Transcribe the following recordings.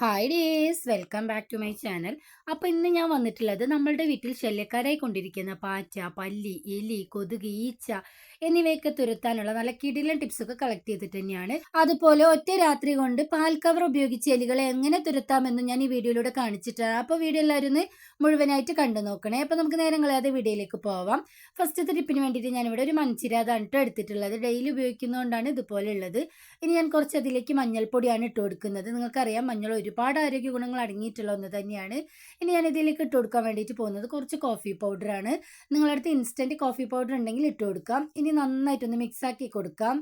Hi days welcome back to my channel അപ്പോൾ ഇന്ന് ഞാൻ വന്നിട്ടുള്ളത് നമ്മളുടെ വീട്ടിൽ ശല്യക്കാരായി കൊണ്ടിരിക്കുന്ന പാറ്റ പല്ലി എലി കൊതുക് ഈച്ച എന്നിവയൊക്കെ തുരത്താനുള്ള നല്ല കിടിലൻ ടിപ്സൊക്കെ കളക്ട് ചെയ്തിട്ട് തന്നെയാണ്. അതുപോലെ ഒറ്റ രാത്രി കൊണ്ട് പാൽ കവർ ഉപയോഗിച്ച് എലികളെ എങ്ങനെ തുരത്താമെന്ന് ഞാൻ ഈ വീഡിയോയിലൂടെ കാണിച്ചിട്ടാണ്. അപ്പോൾ വീഡിയോ എല്ലാവരും ഒന്ന് മുഴുവനായിട്ട് കണ്ടു നോക്കണേ. അപ്പോൾ നമുക്ക് നേരം കളയാതെ വീഡിയോയിലേക്ക് പോവാം. ഫസ്റ്റത്തെ ടിപ്പിന് വേണ്ടിയിട്ട് ഞാനിവിടെ ഒരു മൺചിരാതാണ് ഇട്ട് എടുത്തിട്ടുള്ളത്. ഡെയിലി ഉപയോഗിക്കുന്നതുകൊണ്ടാണ് ഇതുപോലെ ഉള്ളത് ഇനി ഞാൻ കുറച്ച് അതിലേക്ക് മഞ്ഞൾപ്പൊടിയാണ് ഇട്ട് കൊടുക്കുന്നത്. നിങ്ങൾക്കറിയാം മഞ്ഞൾ ഒരുപാട് ആരോഗ്യ ഗുണങ്ങൾ അടങ്ങിയിട്ടുള്ള ഒന്ന് തന്നെയാണ്. ഇനി ഞാൻ ഇതിലേക്ക് ഇട്ട് കൊടുക്കാൻ വേണ്ടിയിട്ട് പോകുന്നത് കുറച്ച് കോഫി പൗഡറാണ് നിങ്ങളടുത്ത് ഇൻസ്റ്റന്റ് കോഫി പൗഡർ ഉണ്ടെങ്കിൽ ഇട്ട് കൊടുക്കാം. ഇനി നന്നായിട്ടൊന്ന് മിക്സ് ആക്കി കൊടുക്കാം.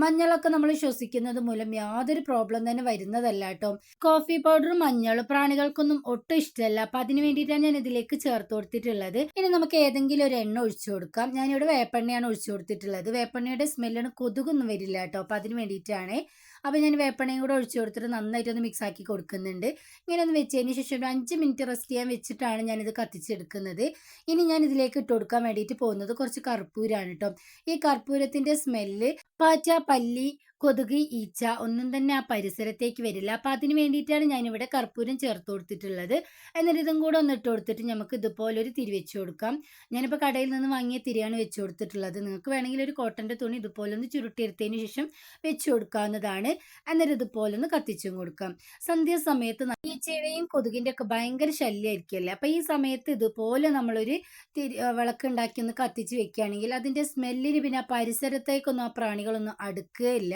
മഞ്ഞളൊക്കെ നമ്മൾ ശ്വസിക്കുന്നത് മൂലം യാതൊരു പ്രോബ്ലം തന്നെ വരുന്നതല്ല കേട്ടോ. കോഫി പൗഡർ മഞ്ഞൾ പ്രാണികൾക്കൊന്നും ഒട്ടും ഇഷ്ടമല്ല. അപ്പൊ അതിന് വേണ്ടിയിട്ടാണ് ഞാൻ ഇതിലേക്ക് ചേർത്ത് കൊടുത്തിട്ടുള്ളത്. ഇനി നമുക്ക് ഏതെങ്കിലും ഒരു എണ്ണ ഒഴിച്ചു കൊടുക്കാം. ഞാനിവിടെ വേപ്പെണ്ണയാണ് ഒഴിച്ചു കൊടുത്തിട്ടുള്ളത്. വേപ്പെണ്ണയുടെ സ്മെല്ലിന് കൊതുകൊന്നും വരില്ല കേട്ടോ. അപ്പൊ അതിന് വേണ്ടിയിട്ടാണ് അപ്പോൾ ഞാൻ വേപ്പണയും കൂടെ ഒഴിച്ചു കൊടുത്തിട്ട് നന്നായിട്ടൊന്ന് മിക്സ് ആക്കി കൊടുക്കുന്നുണ്ട്. ഇങ്ങനെ ഒന്ന് വെച്ചതിന് ശേഷം ഒരു അഞ്ച് മിനിറ്റ് റെസ്റ്റ് ചെയ്യാൻ വെച്ചിട്ടാണ് ഞാനിത് കത്തിച്ചെടുക്കുന്നത്. ഇനി ഞാൻ ഇതിലേക്ക് ഇട്ട് കൊടുക്കാൻ വേണ്ടിയിട്ട് പോകുന്നത് കുറച്ച് കർപ്പൂരാണ് കേട്ടോ ഈ കർപ്പൂരത്തിന്റെ സ്മെല്ല് പാറ്റ പല്ലി കൊതുക് ഈച്ച ഒന്നും തന്നെ ആ പരിസരത്തേക്ക് വരില്ല. അപ്പൊ അതിന് വേണ്ടിയിട്ടാണ് ഇവിടെ കർപ്പൂരം ചേർത്ത് കൊടുത്തിട്ടുള്ളത്. എന്നിട്ട് ഇതും കൂടെ ഒന്ന് ഇട്ട് കൊടുത്തിട്ട് നമുക്ക് ഇതുപോലെ ഒരു തിരി വെച്ച് കൊടുക്കാം. ഞാനിപ്പോൾ കടയിൽ നിന്ന് വാങ്ങിയ തിരിയാണ് വെച്ച് കൊടുത്തിട്ടുള്ളത്. നിങ്ങൾക്ക് വേണമെങ്കിൽ ഒരു കോട്ടന്റെ തുണി ഇതുപോലെ ഒന്ന് ചുരുട്ടിയെടുത്തതിന് ശേഷം വെച്ച് കൊടുക്കാവുന്നതാണ്. എന്നിട്ട് ഇതുപോലെ ഒന്ന് കത്തിച്ചും കൊടുക്കാം. സന്ധ്യാസമയത്ത് ഈച്ചയുടെയും കൊതുകിന്റെ ഒക്കെ ഭയങ്കര ശല്യമായിരിക്കുമല്ലേ അപ്പോൾ ഈ സമയത്ത് ഇതുപോലെ നമ്മളൊരു തിരി വിളക്കുണ്ടാക്കി ഒന്ന് കത്തിച്ച് വെക്കുകയാണെങ്കിൽ അതിന്റെ സ്മെല്ലിന് പിന്നെ ആ പരിസരത്തേക്കൊന്നും ആ പ്രാണികളൊന്നും അടുക്കുകയില്ല.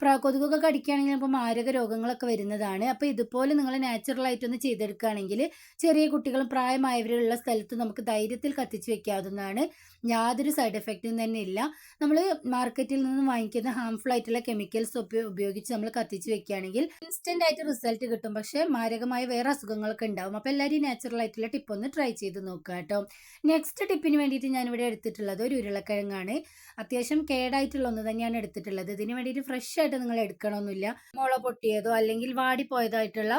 പ്ര കൊതുകൊക്കെ കടിക്കുകയാണെങ്കിൽ ഇപ്പോൾ മാരക രോഗങ്ങളൊക്കെ വരുന്നതാണ്. അപ്പോൾ ഇതുപോലെ നിങ്ങൾ നാച്ചുറലായിട്ടൊന്ന് ചെയ്തെടുക്കുകയാണെങ്കിൽ ചെറിയ കുട്ടികളും പ്രായമായവരുള്ള സ്ഥലത്ത് നമുക്ക് ധൈര്യത്തിൽ കത്തിച്ച് വെക്കാവുന്നതാണ്. യാതൊരു സൈഡ് എഫക്റ്റും തന്നെ ഇല്ല. നമ്മൾ മാർക്കറ്റിൽ നിന്ന് വാങ്ങിക്കുന്ന ഹാംഫുൾ ആയിട്ടുള്ള കെമിക്കൽസ് ഉപയോഗിച്ച് നമ്മൾ കത്തിച്ച് വെക്കുകയാണെങ്കിൽ ഇൻസ്റ്റന്റ് ആയിട്ട് റിസൾട്ട് കിട്ടും. പക്ഷേ മാരകമായ വേറെ അസുഖങ്ങളൊക്കെ ഉണ്ടാവും. അപ്പോൾ എല്ലാവരും നാച്ചുറൽ ആയിട്ടുള്ള ടിപ്പ് ഒന്ന് ട്രൈ ചെയ്ത് നോക്കുക കേട്ടോ. നെക്സ്റ്റ് ടിപ്പിന് വേണ്ടിയിട്ട് ഞാനിവിടെ എടുത്തിട്ടുള്ളത് ഒരു ഉരുളക്കിഴങ്ങാണ്. അത്യാവശ്യം കേടായിട്ടുള്ള ഒന്ന് തന്നെയാണ് എടുത്തിട്ടുള്ളത്. ഇതിന് വേണ്ടിയിട്ട് ഫ്രഷ് ആയിട്ട് നിങ്ങൾ എടുക്കണമെന്നില്ല മുള പൊട്ടിയതോ അല്ലെങ്കിൽ വാടിപ്പോയതായിട്ടുള്ള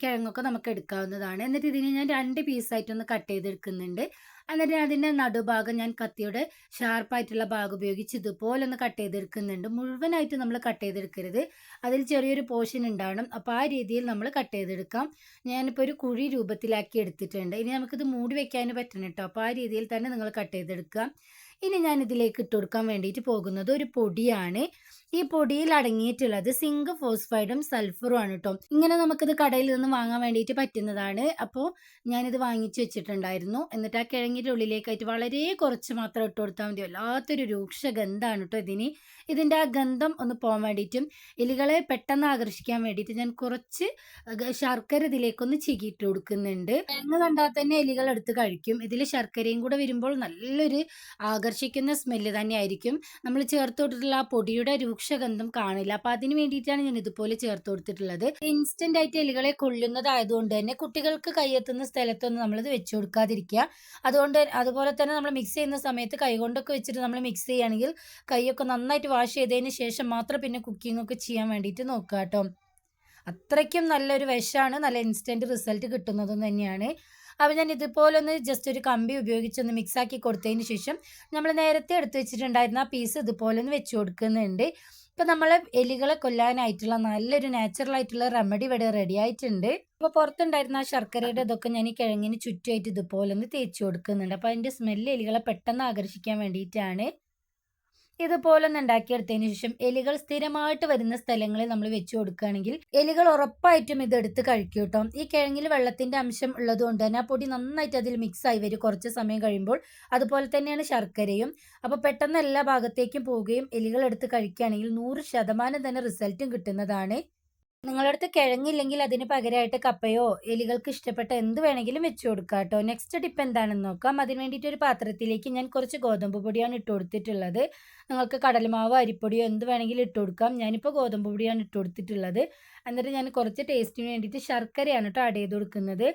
കിഴങ്ങൊക്കെ നമുക്ക് എടുക്കാവുന്നതാണ്. എന്നിട്ട് ഇതിനെ ഞാൻ രണ്ട് പീസായിട്ടൊന്ന് കട്ട് ചെയ്തെടുക്കുന്നുണ്ട്. എന്നിട്ട് അതിന്റെ നടുഭാഗം ഞാൻ കത്തിയുടെ ഷാർപ്പായിട്ടുള്ള ഭാഗം ഉപയോഗിച്ച് ഇതുപോലെ ഒന്ന് കട്ട് ചെയ്തെടുക്കുന്നുണ്ട്. മുഴുവനായിട്ട് നമ്മൾ കട്ട് ചെയ്തെടുക്കരുത്. അതിൽ ചെറിയൊരു പോർഷൻ ഉണ്ടാവണം. അപ്പോൾ ആ രീതിയിൽ നമ്മൾ കട്ട് ചെയ്തെടുക്കാം. ഞാനിപ്പോൾ ഒരു കുഴി രൂപത്തിലാക്കി എടുത്തിട്ടുണ്ട്. ഇനി നമുക്കിത് മൂടി വെക്കാൻ പറ്റണം കേട്ടോ. അപ്പോൾ ആ രീതിയിൽ തന്നെ നിങ്ങൾ കട്ട് ചെയ്തെടുക്കുക. ഇനി ഞാൻ ഇതിലേക്ക് ഇട്ട് കൊടുക്കാൻ വേണ്ടിയിട്ട് പോകുന്നത് ഒരു പൊടിയാണ്. ഈ പൊടിയിൽ അടങ്ങിയിട്ടുള്ളത് സിങ്ക് ഫോസ്ഫൈഡും സൾഫറും ആണ് കേട്ടോ ഇങ്ങനെ നമുക്കിത് കടയിൽ നിന്ന് വാങ്ങാൻ വേണ്ടിയിട്ട് പറ്റുന്നതാണ്. അപ്പോൾ ഞാനിത് വാങ്ങിച്ചു വെച്ചിട്ടുണ്ടായിരുന്നു. എന്നിട്ട് ആ കിഴങ്ങിന്റെ ഉള്ളിലേക്കായിട്ട് വളരെ കുറച്ച് മാത്രം ഇട്ട് കൊടുത്താൽ മതി. വല്ലാത്തൊരു രൂക്ഷ ഗന്ധമാണ് കേട്ടോ ഇതിന്. ഇതിന്റെ ആ ഗന്ധം ഒന്ന് പോകാൻ വേണ്ടിയിട്ടും എലികളെ പെട്ടെന്ന് ആകർഷിക്കാൻ വേണ്ടിയിട്ട് ഞാൻ കുറച്ച് ശർക്കര ഇതിലേക്കൊന്ന് ചികിയിട്ട് കൊടുക്കുന്നുണ്ട്. കിഴങ്ങ് കണ്ടാൽ തന്നെ എലികൾ എടുത്ത് കഴിക്കും. ഇതിൽ ശർക്കരയും കൂടെ വരുമ്പോൾ നല്ലൊരു ആകർഷിക്കുന്ന സ്മെല്ല് തന്നെയായിരിക്കും. നമ്മൾ ചേർത്ത് ആ പൊടിയുടെ രൂക്ഷഗന്ധം കാണില്ല. അപ്പം അതിന് വേണ്ടിയിട്ടാണ് ഞാൻ ഇതുപോലെ ചേർത്ത് കൊടുത്തിട്ടുള്ളത്. ഇൻസ്റ്റന്റ് ആയിട്ട് എലികളെ കൊള്ളുന്നതായതുകൊണ്ട് തന്നെ കുട്ടികൾക്ക് കൈയെത്തുന്ന സ്ഥലത്തൊന്നും നമ്മളിത് വെച്ചു കൊടുക്കാതിരിക്കുക. അതുകൊണ്ട് അതുപോലെ തന്നെ നമ്മൾ മിക്സ് ചെയ്യുന്ന സമയത്ത് കൈകൊണ്ടൊക്കെ വെച്ചിട്ട് നമ്മൾ മിക്സ് ചെയ്യുകയാണെങ്കിൽ കൈയൊക്കെ നന്നായിട്ട് വാഷ് ചെയ്തതിന് ശേഷം മാത്രം പിന്നെ കുക്കിംഗ് ഒക്കെ ചെയ്യാൻ വേണ്ടിയിട്ട് നോക്കുക കേട്ടോ. അത്രയ്ക്കും നല്ലൊരു വിഷമാണ്. നല്ല ഇൻസ്റ്റന്റ് റിസൾട്ട് കിട്ടുന്നതും തന്നെയാണ്. അപ്പോൾ ഞാൻ ഇതുപോലെ ഒന്ന് ജസ്റ്റ് ഒരു കമ്പി ഉപയോഗിച്ച് ഒന്ന് മിക്സാക്കി കൊടുത്തതിന് ശേഷം നമ്മൾ നേരത്തെ എടുത്തു വെച്ചിട്ടുണ്ടായിരുന്ന ആ പീസ് ഇതുപോലെ ഒന്ന് വെച്ച് കൊടുക്കുന്നുണ്ട്. ഇപ്പം നമ്മൾ എലികളെ കൊല്ലാനായിട്ടുള്ള നല്ലൊരു നാച്ചുറൽ ആയിട്ടുള്ള റെമഡി ഇവിടെ റെഡി ആയിട്ടുണ്ട്. അപ്പോൾ പുറത്തുണ്ടായിരുന്ന ആ ശർക്കരയുടെ ഇതൊക്കെ ഞാൻ ഈ കിഴങ്ങിന് ചുറ്റുമായിട്ട് ഇതുപോലെ ഒന്ന് തേച്ച് കൊടുക്കുന്നുണ്ട്. അപ്പോൾ അതിന്റെ സ്മെല്ല് എലികളെ പെട്ടെന്ന് ആകർഷിക്കാൻ വേണ്ടിയിട്ടാണ്. ഇതുപോലെ ഒന്ന് ഉണ്ടാക്കിയെടുത്തതിന് ശേഷം എലികൾ സ്ഥിരമായിട്ട് വരുന്ന സ്ഥലങ്ങളിൽ നമ്മൾ വെച്ചു കൊടുക്കുകയാണെങ്കിൽ എലികൾ ഉറപ്പായിട്ടും ഇത് എടുത്ത് കഴിക്കും കേട്ടോ. ഈ കിഴങ്ങിൽ വെള്ളത്തിന്റെ അംശം ഉള്ളതുകൊണ്ട് തന്നെ ആ പൊടി നന്നായിട്ട് അതിൽ മിക്സ് ആയി വരും. കുറച്ച് സമയം കഴിയുമ്പോൾ അതുപോലെ തന്നെയാണ് ശർക്കരയും. അപ്പോൾ പെട്ടെന്ന് എല്ലാ ഭാഗത്തേക്കും പോവുകയും എലികൾ എടുത്ത് കഴിക്കുകയാണെങ്കിൽ നൂറ് ശതമാനം തന്നെ റിസൾട്ടും കിട്ടുന്നതാണ്. നിങ്ങളടുത്ത് കിഴങ്ങില്ലെങ്കിൽ അതിന് പകരമായിട്ട് കപ്പയോ എലികൾക്ക് ഇഷ്ടപ്പെട്ട എന്ത് വേണമെങ്കിലും വെച്ച് കൊടുക്കാം കേട്ടോ നെക്സ്റ്റ് ടിപ്പ് എന്താണെന്ന് നോക്കാം. അതിന് വേണ്ടിയിട്ട് ഒരു പാത്രത്തിലേക്ക് ഞാൻ കുറച്ച് ഗോതമ്പ് പൊടിയാണ് ഇട്ട് കൊടുത്തിട്ടുള്ളത്. നിങ്ങൾക്ക് കടലമാവോ അരിപ്പൊടിയോ എന്ത് വേണമെങ്കിലും ഇട്ട് കൊടുക്കാം. ഞാനിപ്പോൾ ഗോതമ്പ് പൊടിയാണ് ഇട്ട് കൊടുത്തിട്ടുള്ളത്. എന്നിട്ട് ഞാൻ കുറച്ച് ടേസ്റ്റിന് വേണ്ടിയിട്ട് ശർക്കരയാണ് കേട്ടോ ആഡ് ചെയ്ത് കൊടുക്കുന്നത്.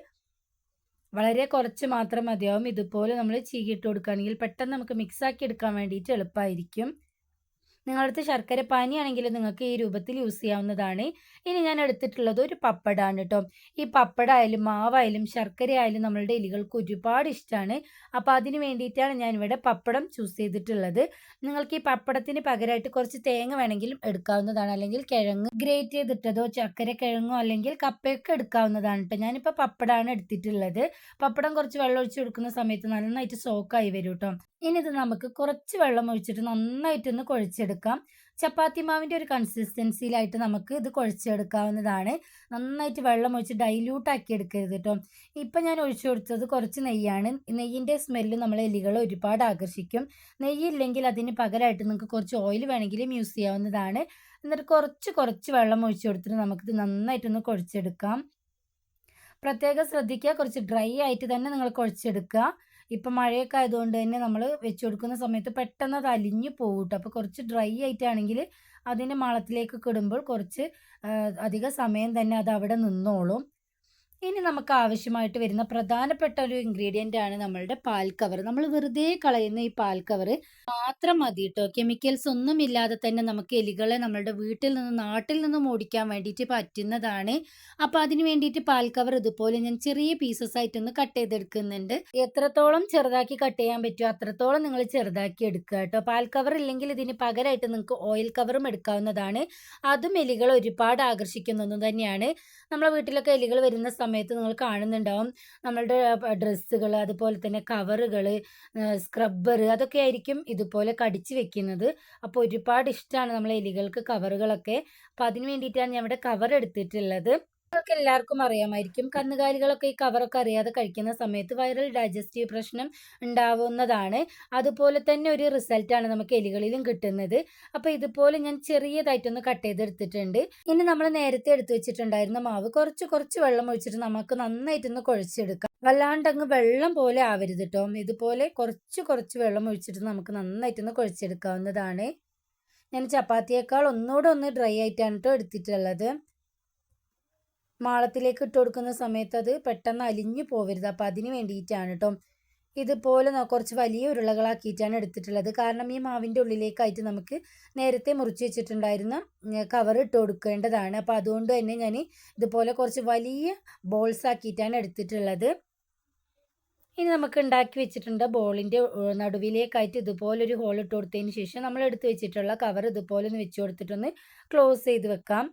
വളരെ കുറച്ച് മാത്രം മതിയാവും. ഇതുപോലെ നമ്മൾ ചീകിയിട്ട് കൊടുക്കുകയാണെങ്കിൽ പെട്ടെന്ന് നമുക്ക് മിക്സാക്കി എടുക്കാൻ വേണ്ടിയിട്ട് എളുപ്പമായിരിക്കും നിങ്ങളുടെ അടുത്ത് ശർക്കര പാനിയാണെങ്കിൽ നിങ്ങൾക്ക് ഈ രൂപത്തിൽ യൂസ് ചെയ്യാവുന്നതാണ്. ഇനി ഞാൻ എടുത്തിട്ടുള്ളത് ഒരു പപ്പടമാണ് കേട്ടോ ഈ പപ്പടമായാലും മാവായാലും ശർക്കര ആയാലും നമ്മളുടെ എലികൾക്ക് ഒരുപാട് ഇഷ്ടമാണ് അപ്പോൾ അതിന് വേണ്ടിയിട്ടാണ് ഞാൻ ഇവിടെ പപ്പടം ചൂസ് ചെയ്തിട്ടുള്ളത്. നിങ്ങൾക്ക് ഈ പപ്പടത്തിന് പകരമായിട്ട് കുറച്ച് തേങ്ങ വേണമെങ്കിലും എടുക്കാവുന്നതാണ്. അല്ലെങ്കിൽ കിഴങ്ങ് ഗ്രേറ്റ് ചെയ്തിട്ടതോ ചക്കര കിഴങ്ങോ അല്ലെങ്കിൽ കപ്പയൊക്കെ എടുക്കാവുന്നതാണ് കേട്ടോ ഞാനിപ്പോൾ പപ്പടമാണ് എടുത്തിട്ടുള്ളത്. പപ്പടം കുറച്ച് വെള്ളം ഒഴിച്ച് കൊടുക്കുന്ന സമയത്ത് നന്നായിട്ട് സോക്കായി വരും കേട്ടോ ഇനി ഇത് നമുക്ക് കുറച്ച് വെള്ളം ഒഴിച്ചിട്ട് നന്നായിട്ടൊന്ന് കുഴച്ചെടുക്കാം. ചപ്പാത്തി മാവിന്റെ ഒരു കൺസിസ്റ്റൻസിയിലായിട്ട് നമുക്ക് ഇത് കുഴച്ചെടുക്കാവുന്നതാണ്. നന്നായിട്ട് വെള്ളം ഒഴിച്ച് ഡൈല്യൂട്ട് ആക്കി എടുക്കരുത് കേട്ടോ ഇപ്പം ഞാൻ ഒഴിച്ചു കൊടുത്തത് കുറച്ച് നെയ്യാണ്. നെയ്യിന്റെ സ്മെല്ല് നമ്മളെ എലികളെ ഒരുപാട് ആകർഷിക്കും. നെയ്യില്ലെങ്കിൽ അതിന് പകരമായിട്ട് നിങ്ങൾക്ക് കുറച്ച് ഓയിൽ വേണമെങ്കിലും യൂസ് ചെയ്യാവുന്നതാണ്. എന്നിട്ട് കുറച്ച് കുറച്ച് വെള്ളം ഒഴിച്ചു കൊടുത്തിട്ട് നമുക്കിത് നന്നായിട്ടൊന്ന് കുഴച്ചെടുക്കാം. പ്രത്യേകം ശ്രദ്ധിക്കുക. കുറച്ച് ഡ്രൈ ആയിട്ട് തന്നെ നിങ്ങൾ കുഴച്ചെടുക്കുക. ഇപ്പം മഴയൊക്കെ ആയതുകൊണ്ട് തന്നെ നമ്മൾ വെച്ച് കൊടുക്കുന്ന സമയത്ത് പെട്ടെന്ന് അത് അലിഞ്ഞു പോകും അപ്പോൾ കുറച്ച് ഡ്രൈ ആയിട്ടാണെങ്കിൽ അതിന്റെ മാളത്തിലേക്ക് ഇടുമ്പോൾ കുറച്ച് അധിക സമയം തന്നെ അത് അവിടെ നിന്നോളും. ഇനി നമുക്ക് ആവശ്യമായിട്ട് വരുന്ന പ്രധാനപ്പെട്ട ഒരു ഇൻഗ്രീഡിയന്റ് ആണ് നമ്മളുടെ പാൽ കവർ നമ്മൾ വെറുതെ കളയുന്ന ഈ പാൽ കവർ മാത്രം മതി കേട്ടോ കെമിക്കൽസ് ഒന്നും ഇല്ലാതെ തന്നെ നമുക്ക് എലികളെ നമ്മളുടെ വീട്ടിൽ നിന്ന് നാട്ടിൽ നിന്നും ഓടിക്കാൻ വേണ്ടിയിട്ട് പറ്റുന്നതാണ്. അപ്പോൾ അതിന് വേണ്ടിയിട്ട് പാൽ കവർ ഇതുപോലെ ഞാൻ ചെറിയ പീസസ് ആയിട്ടൊന്ന് കട്ട് ചെയ്തെടുക്കുന്നുണ്ട്. എത്രത്തോളം ചെറുതാക്കി കട്ട് ചെയ്യാൻ പറ്റുമോ അത്രത്തോളം നിങ്ങൾ ചെറുതാക്കി എടുക്കുക കേട്ടോ പാൽ കവർ ഇല്ലെങ്കിൽ ഇതിന് പകരമായിട്ട് നിങ്ങൾക്ക് ഓയിൽ കവറും എടുക്കാവുന്നതാണ്. അതും എലികൾ ഒരുപാട് ആകർഷിക്കുന്നതും തന്നെയാണ്. നമ്മളെ വീട്ടിലൊക്കെ എലികൾ വരുന്ന സമയത്ത് നിങ്ങൾ കാണുന്നുണ്ടാവും. നമ്മളുടെ ഡ്രസ്സുകൾ അതുപോലെ തന്നെ കവറുകൾ സ്ക്രബ്ബർ അതൊക്കെ ആയിരിക്കും ഇതുപോലെ കടിച്ചു വെക്കുന്നത്. അപ്പോൾ ഒരുപാട് ഇഷ്ടമാണ് നമ്മളെ എലികൾക്ക് കവറുകളൊക്കെ. അപ്പോൾ അതിന് വേണ്ടിയിട്ടാണ് ഞാൻ ഇവിടെ കവർ എടുത്തിട്ടുള്ളത്. നിങ്ങൾക്ക് എല്ലാവർക്കും അറിയാമായിരിക്കും. കന്നുകാലികളൊക്കെ ഈ കവറൊക്കെ അറിയാതെ കഴിക്കുന്ന സമയത്ത് വൈറൽ ഡൈജസ്റ്റീവ് പ്രശ്നം ഉണ്ടാവുന്നതാണ്. അതുപോലെ തന്നെ ഒരു റിസൾട്ടാണ് നമുക്ക് എലികളിലും കിട്ടുന്നത്. അപ്പോൾ ഇതുപോലെ ഞാൻ ചെറിയതായിട്ടൊന്ന് കട്ട് ചെയ്തെടുത്തിട്ടുണ്ട്. ഇനി നമ്മൾ നേരത്തെ എടുത്തു വെച്ചിട്ടുണ്ടായിരുന്ന മാവ് കുറച്ച് കുറച്ച് വെള്ളം ഒഴിച്ചിട്ട് നമുക്ക് നന്നായിട്ടൊന്ന് കുഴച്ചെടുക്കാം. വല്ലാണ്ട് അങ്ങ് വെള്ളം പോലെ ആവരുത് കേട്ടോ ഇതുപോലെ കുറച്ച് കുറച്ച് വെള്ളം ഒഴിച്ചിട്ട് നമുക്ക് നന്നായിട്ടൊന്ന് കുഴച്ചെടുക്കാവുന്നതാണ്. ഞാൻ ചപ്പാത്തിയേക്കാൾ ഒന്നുകൂടെ ഒന്ന് ഡ്രൈ ആയിട്ടാണ് കേട്ടോ എടുത്തിട്ടുള്ളത്. മാളത്തിലേക്ക് ഇട്ട് കൊടുക്കുന്ന സമയത്ത് അത് പെട്ടെന്ന് അലിഞ്ഞു പോവരുത്. അപ്പോൾ അതിന് വേണ്ടിയിട്ടാണ് കേട്ടോ ഇതുപോലെ കുറച്ച് വലിയ ഉരുളകളാക്കിയിട്ടാണ് എടുത്തിട്ടുള്ളത്. കാരണം ഈ മാവിന്റെ ഉള്ളിലേക്കായിട്ട് നമുക്ക് നേരത്തെ മുറിച്ച് വെച്ചിട്ടുണ്ടായിരുന്ന കവർ ഇട്ട് കൊടുക്കേണ്ടതാണ്. അപ്പോൾ അതുകൊണ്ട് തന്നെ ഞാൻ ഇതുപോലെ കുറച്ച് വലിയ ബോൾസ് ആക്കിയിട്ടാണ് എടുത്തിട്ടുള്ളത്. ഇനി നമുക്ക് ഉണ്ടാക്കി വെച്ചിട്ടുണ്ട് ബോളിന്റെ നടുവിലേക്കായിട്ട് ഇതുപോലൊരു ഹോൾ ഇട്ട് കൊടുത്തതിന് ശേഷം നമ്മൾ എടുത്ത് വെച്ചിട്ടുള്ള കവർ ഇതുപോലെ ഒന്ന് വെച്ച് കൊടുത്തിട്ടൊന്ന് ക്ലോസ് ചെയ്ത് വെക്കാം.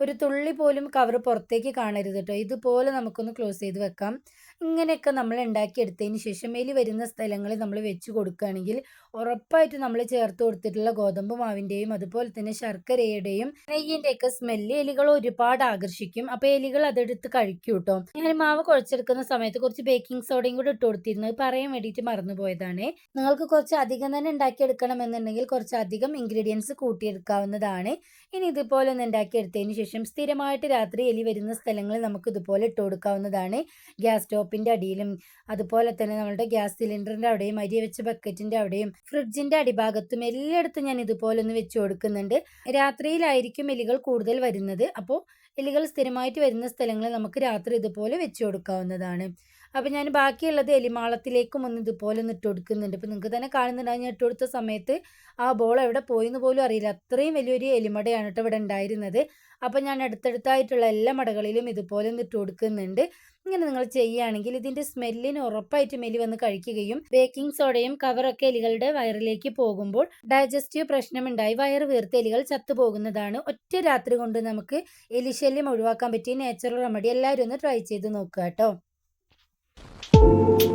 ഒരു തുള്ളി പോലും കവർ പുറത്തേക്ക് കാണരുത് കേട്ടോ ഇതുപോലെ നമുക്കൊന്ന് ക്ലോസ് ചെയ്ത് വെക്കാം. ഇങ്ങനെയൊക്കെ നമ്മൾ ഉണ്ടാക്കിയെടുത്തതിന് ശേഷം എലി വരുന്ന സ്ഥലങ്ങളിൽ നമ്മൾ വെച്ച് കൊടുക്കുകയാണെങ്കിൽ ഉറപ്പായിട്ട് നമ്മൾ ചേർത്ത് കൊടുത്തിട്ടുള്ള ഗോതമ്പ് മാവിന്റെയും അതുപോലെ തന്നെ ശർക്കരയുടെയും നെയ്യിന്റെയൊക്കെ സ്മെല്ല് എലികൾ ഒരുപാട് ആകർഷിക്കും. അപ്പോൾ എലികൾ അതെടുത്ത് കഴിക്കും കേട്ടോ ഞാൻ മാവ് കുഴച്ചെടുക്കുന്ന സമയത്ത് കുറച്ച് ബേക്കിംഗ് സോഡയും കൂടി ഇട്ട് കൊടുത്തിരുന്നത് പറയാൻ വേണ്ടിയിട്ട് മറന്നുപോയതാണ്. നിങ്ങൾക്ക് കുറച്ച് അധികം തന്നെ ഉണ്ടാക്കിയെടുക്കണമെന്നുണ്ടെങ്കിൽ കുറച്ച് അധികം ഇൻഗ്രീഡിയൻസ് കൂട്ടിയെടുക്കാവുന്നതാണ്. ഇനി ഇതുപോലെ ഒന്ന് ഉണ്ടാക്കിയെടുത്തതിന് സ്ഥിരമായിട്ട് രാത്രി എലി വരുന്ന സ്ഥലങ്ങളിൽ നമുക്ക് ഇതുപോലെ ഇട്ട് കൊടുക്കാവുന്നതാണ്. ഗ്യാസ് സ്റ്റോപ്പിന്റെ അടിയിലും അതുപോലെ തന്നെ നമ്മുടെ ഗ്യാസ് സിലിണ്ടറിന്റെ അവിടെയും അരി വെച്ച ബക്കറ്റിന്റെ അവിടെയും ഫ്രിഡ്ജിന്റെ അടിഭാഗത്തും എല്ലായിടത്തും ഞാൻ ഇതുപോലെ ഒന്ന് വെച്ച് കൊടുക്കുന്നുണ്ട്. രാത്രിയിലായിരിക്കും എലികൾ കൂടുതൽ വരുന്നത്. അപ്പോൾ എലികൾ സ്ഥിരമായിട്ട് വരുന്ന സ്ഥലങ്ങളിൽ നമുക്ക് രാത്രി ഇതുപോലെ വെച്ച് കൊടുക്കാവുന്നതാണ്. അപ്പോൾ ഞാൻ ബാക്കിയുള്ളത് എലിമാളത്തിലേക്കും ഒന്ന് ഇതുപോലെ ഒന്ന് ഇട്ട് കൊടുക്കുന്നുണ്ട്. അപ്പോൾ നിങ്ങൾക്ക് തന്നെ കാണുന്നുണ്ടാവും. ഞാൻ ഇട്ട് കൊടുത്ത സമയത്ത് ആ ബോൾ എവിടെ പോയിന്ന് പോലും അറിയില്ല. അത്രയും വലിയൊരു എലിമടയാണ് കേട്ടോ ഇവിടെ ഉണ്ടായിരുന്നത്. അപ്പോൾ ഞാൻ അടുത്തടുത്തായിട്ടുള്ള എല്ലാ മടകളിലും ഇതുപോലെ ഒന്ന് ഇട്ട് കൊടുക്കുന്നുണ്ട്. ഇങ്ങനെ നിങ്ങൾ ചെയ്യുകയാണെങ്കിൽ ഇതിന്റെ സ്മെല്ലിന് ഉറപ്പായിട്ടും എലി വന്ന് കഴിക്കുകയും ബേക്കിംഗ് സോഡയും കവറൊക്കെ എലികളുടെ വയറിലേക്ക് പോകുമ്പോൾ ഡൈജസ്റ്റീവ് പ്രശ്നമുണ്ടായി. വയറ് വീർത്ത് എലികൾ ചത്തുപോകുന്നതാണ് ഒറ്റ രാത്രി കൊണ്ട് നമുക്ക് എലിശല്യം ഒഴിവാക്കാൻ പറ്റിയ നാച്ചുറൽ റെമഡി എല്ലാവരും ഒന്ന് ട്രൈ ചെയ്ത് നോക്കുക കേട്ടോ. Thank you.